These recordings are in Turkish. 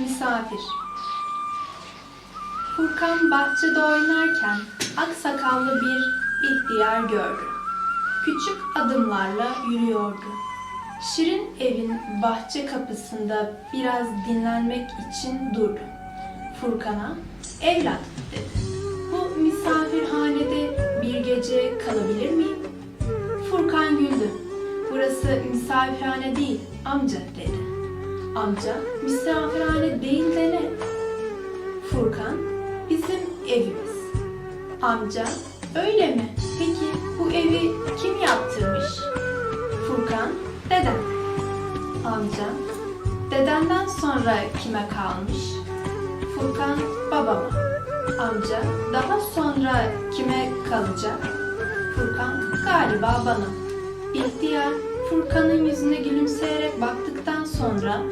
Misafir Furkan bahçede oynarken aksakallı bir ihtiyar gördü. Küçük adımlarla yürüyordu. Şirin evin bahçe kapısında biraz dinlenmek için durdu. Furkan'a, evlat dedi. Bu misafirhanede bir gece kalabilir miyim? Furkan güldü. Burası misafirhane değil, amca dedi. Amca, misafirhane değil de ne? Furkan, bizim evimiz. Amca, öyle mi? Peki bu evi kim yaptırmış? Furkan, dedem. Amca, dedenden sonra kime kalmış? Furkan, babama. Amca, daha sonra kime kalacak? Furkan, galiba bana. İhtiyar, Furkan'ın yüzüne gülümseyerek baktıktan sonra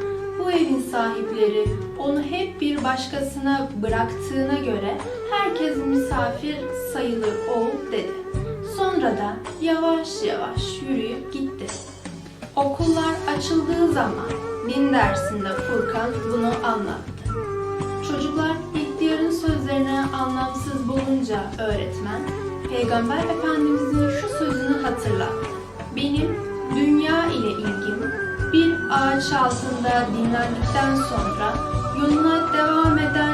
bu evin sahipleri onu hep bir başkasına bıraktığına göre herkes misafir sayılır oğul dedi. Sonra da yavaş yavaş yürüyüp gitti. Okullar açıldığı zaman din dersinde Furkan bunu anlattı. Çocuklar ihtiyarın sözlerini anlamsız bulunca öğretmen, Peygamber Efendimizin şu sözünü hatırlattı. Ağaç altında dinlendikten sonra yoluna devam eden